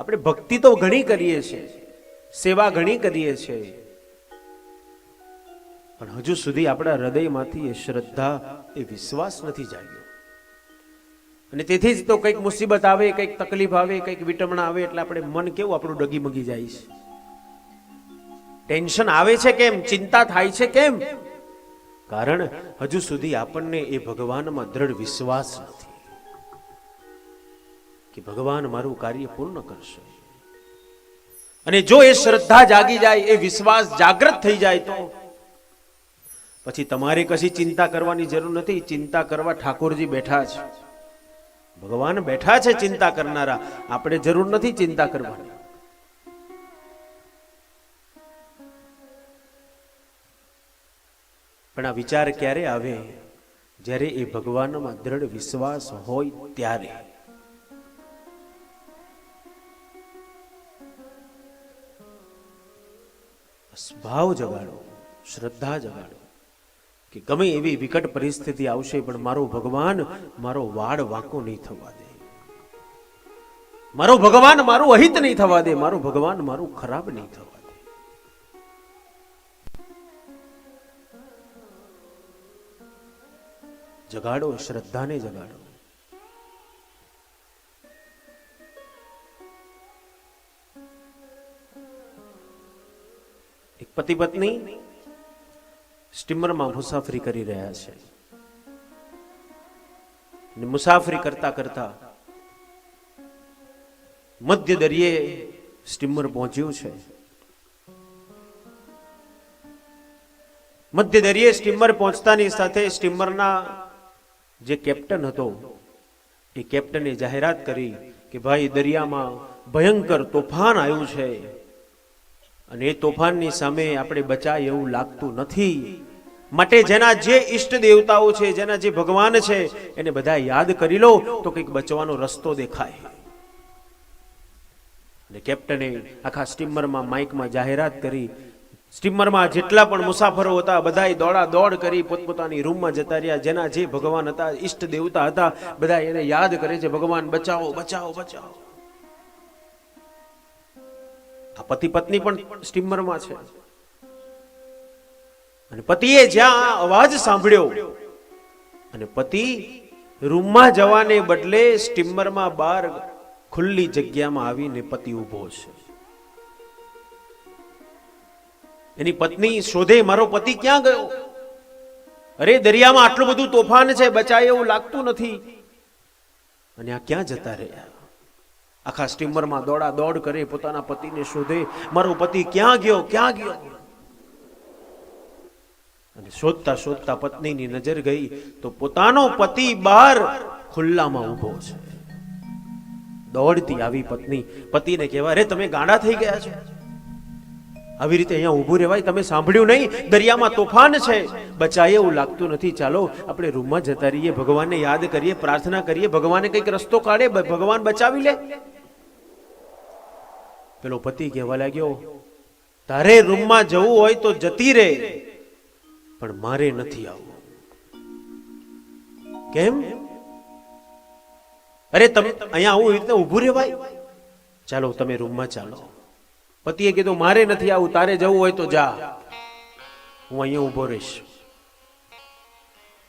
આપણે ભક્તિ તો ઘણી કરીએ છીએ, સેવા ઘણી કરીએ છીએ. પણ હજુ સુધી આપણા હૃદયમાંથી એ શ્રદ્ધા, એ વિશ્વાસ નથી જાગ્યો. અને તેથી જ તો કંઈક મુસીબત આવે, કંઈક તકલીફ આવે, કંઈક વિટમણા આવે, એટલે આપણે મન કેવું આપણું ડગી મગી જાય છે. ટેન્શન આવે છે કેમ? ચિંતા થાય છે કેમ? કારણ હજુ સુધી આપણને એ ભગવાનમાં દ્રઢ વિશ્વાસ નથી. કે ભગવાન મારું કાર્ય પૂર્ણ કરશે. અને જો એ શ્રદ્ધા જાગી જાય, એ વિશ્વાસ જાગૃત થઈ જાય તો પછી તમારે કશી ચિંતા કરવાની જરૂર નથી. ચિંતા કરવા ઠાકોરજી બેઠા છે. ભગવાન બેઠા છે ચિંતા કરનારા. આપણે જરૂર નથી ચિંતા કરવાની. પણ આ વિચાર ક્યારે આવે? જ્યારે એ ભગવાનમાં દ્રઢ વિશ્વાસ હોય ત્યારે. ભાવ જગાડો, શ્રદ્ધા જગાડો. કે ગમે એવી વિકટ પરિસ્થિતિ આવશે, પણ મારો ભગવાન મારો વાડ વાંકો નહીં થવા દે. મારો ભગવાન મારું અહિત નહીં થવા દે, મારો ભગવાન મારું ખરાબ નહીં થવા દે. જગાડો, શ્રદ્ધાને જગાડો. પતિ પત્ની સ્ટીમરમાં મુસાફરી કરી રહ્યા છે. મુસાફરી કરતા કરતા મધ્ય દરિયે સ્ટીમર પહોંચ્યું છે. મધ્ય દરિયે સ્ટીમર પહોંચતાની સાથે સ્ટીમરના જે કેપ્ટન હતો, એ કેપ્ટને જાહેરાત કરી કે, ભાઈ, દરિયામાં ભયંકર તોફાન આવ્યું છે. અને એ તોફાનની સામે આપણે બચાય એવું લાગતું નથી. માટે જેના જે ઈષ્ટ દેવતાઓ છે, જેના જે ભગવાન છે, એને બધા યાદ કરી લો તો કંઈક બચવાનો રસ્તો દેખાય. અને કેપ્ટને આખા સ્ટીમરમાં માઇકમાં જાહેરાત કરી. સ્ટીમરમાં જેટલા પણ મુસાફરો હતા, બધાએ દોડા દોડ કરી પોતપોતાની રૂમમાં જતા રહ્યા. જેના જે ભગવાન હતા, ઈષ્ટ દેવતા હતા બધા એને યાદ કરે છે, ભગવાન બચાવો બચાવો બચાવો. આ પતિ પત્ની પણ સ્ટીમરમાં છે. અને પતિએ જ્યાં અવાજ સાંભળ્યો અને પતિ રૂમમાં જવાને બદલે સ્ટીમરમાં બહાર ખુલ્લી જગ્યામાં આવીને પતિ ઊભો છે. એની પત્ની શોધે, મારો પતિ ક્યાં ગયો? અરે, દરિયામાં આટલું બધું તોફાન છે, બચાય એવું લાગતું નથી. અને આ ક્યાં જતા રહ્યા? આખા સ્ટીમરમાં દોડા દોડ કરે, પોતાના પતિને શોધે, મારો પતિ ક્યાં ગયો ક્યાં ગયો? અને શોધતા શોધતા પત્નીની નજર ગઈ તો પોતાનો પતિ બહાર ખુલ્લામાં ઊભો છે. દોડતી આવી પત્ની. પતિને કહેવા રે તમે ગાંડા થઈ ગયા છો. આવી રીતે અહીંયા ઊભું રહેવાય, તમે સાંભળ્યું નહીં? દરિયામાં તોફાન છે. બચાય એવું લાગતું નથી. ચાલો, આપણે રૂમમાં જતા રહીએ, ભગવાનને યાદ કરીએ, પ્રાર્થના કરીએ, ભગવાને કંઈક રસ્તો કાઢે, ભગવાન બચાવી લે. પેલો પતિ કહેવા લાગ્યો, તારે રૂમમાં જવું હોય તો જતી રહે પણ મારે નથી આવવું. કેમ? અરે તમે, અહીંયા આવું રીતે ઊભું રહેવાય ચાલો તમે રૂમમાં ચાલો. પતિએ કીધું, મારે નથી આવું તારે જવું હોય તો જા. હું અહીંયા ઊભો રહીશ.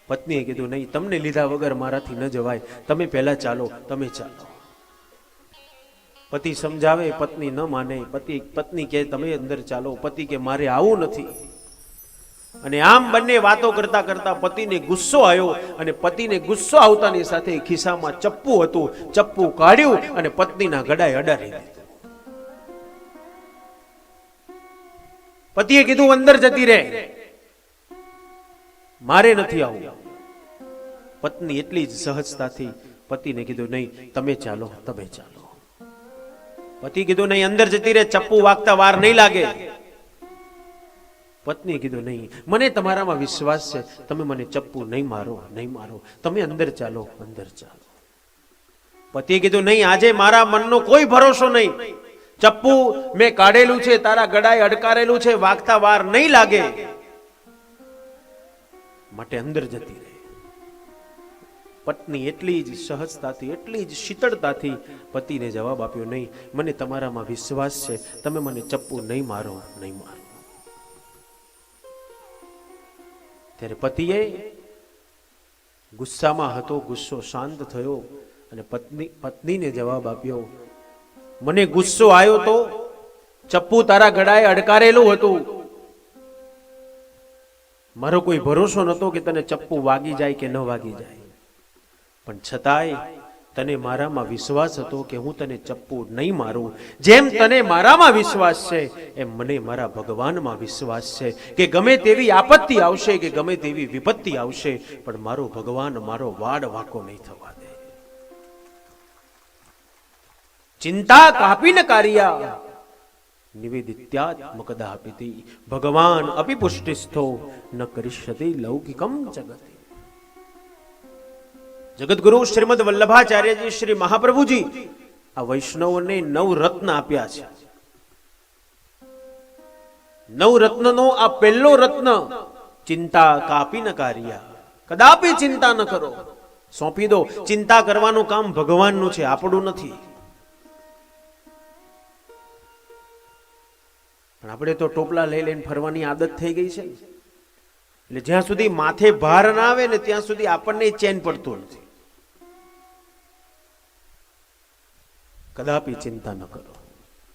પત્નીએ કીધું, નહીં, તમને લીધા વગર મારાથી ન જવાય. તમે પહેલા ચાલો, તમે ચાલો. પતિ સમજાવે, પત્ની ન માને. પતિ, પત્ની કે તમે અંદર ચાલો. પતિ કે, મારે આવું નથી. અને આમ બંને વાતો કરતા કરતા પતિને ગુસ્સો આવ્યો અને પતિને ગુસ્સો આવતાની સાથે ખિસ્સામાં ચપ્પુ હતું. ચપ્પુ કાઢ્યું અને પત્નીના ગળાએ અડારી દીધું. પતિએ કીધું, અંદર જતી રહે. મારે નથી આવું. પત્ની એટલી જ સહજતાથી પતિને કીધું, નહીં, તમે ચાલો તમે ચાલો. પતિ કીધું નહીં, અંદર જતી રહે, ચપ્પુ વાગતા વાર નહીં લાગે. પત્ની કીધું નહીં, મને તમારામાં વિશ્વાસ છે, તમે મને ચપ્પુ નહીં મારો નહીં મારો. તમે અંદર ચાલો અંદર ચાલો. પતિએ કીધું નહીં, આજે મારા મનનો કોઈ ભરોસો નહીં. ચપ્પુ મેં કાઢેલું છે, તારા ગળાએ અડકારેલું છે, વાગતા વાર નહીં લાગે. માટે અંદર જતી રહે. પત્ની એટલી જ સહજતાથી, એટલી જ શીતળતાથી પતિને જવાબ આપ્યો, નહીં, મને તમારામાં વિશ્વાસ છે. તમે મને ચપ્પુ નહીં મારો નહીં મારો. ત્યારે પતિએ ગુસ્સામાં હતો, ગુસ્સો શાંત થયો અને પત્ની, પત્નીને જવાબ આપ્યો, મને ગુસ્સો આવ્યો તો ચપ્પુ તારા ગળાએ અડકારેલું હતું. મારો કોઈ ભરોસો નહોતો કે તને ચપ્પુ વાગી જાય કે ન વાગી જાય. પણ છતાંય તને મારામાં વિશ્વાસ હતો કે હું તને ચપ્પુ નહીં મારું? જેમ તને મારામાં વિશ્વાસ છે, એમ મને મારા ભગવાનમાં વિશ્વાસ છે કે ગમે તેવી આપત્તિ આવશે, કે ગમે તેવી વિપત્તિ આવશે, પણ મારો ભગવાન મારો વાડ વાકો નહીં થવા દે. ચિંતા કાપીને કાર્યા. નિવેદિત્યાત્મકદાપિતિ ભગવાન અપિપુષ્ટિસ્થો. ન કરીષ્યતિ લૌકિકમ જગતે. જગતગુરુ શ્રીમદ વલ્લભાચાર્યજી શ્રી મહાપ્રભુજી આ વૈષ્ણવને નવ રત્ન આપ્યા છે. નવ રત્નનો આ પહેલો રત્ન ચિંતા કાપી ન કાર્યા. કદાપી ચિંતા ન કરો. સોંપી દો, ચિંતા કરવાનું કામ ભગવાનનું છે, આપણું નથી. પણ આપણે તો ટોપલા લઈ લઈને ફરવાની આદત થઈ ગઈ છે. એટલે જ્યાં સુધી માથે ભાર ના આવે ને ત્યાં સુધી આપણને ચેન પડતું નથી. કદાપી ચિંતા ન કરો.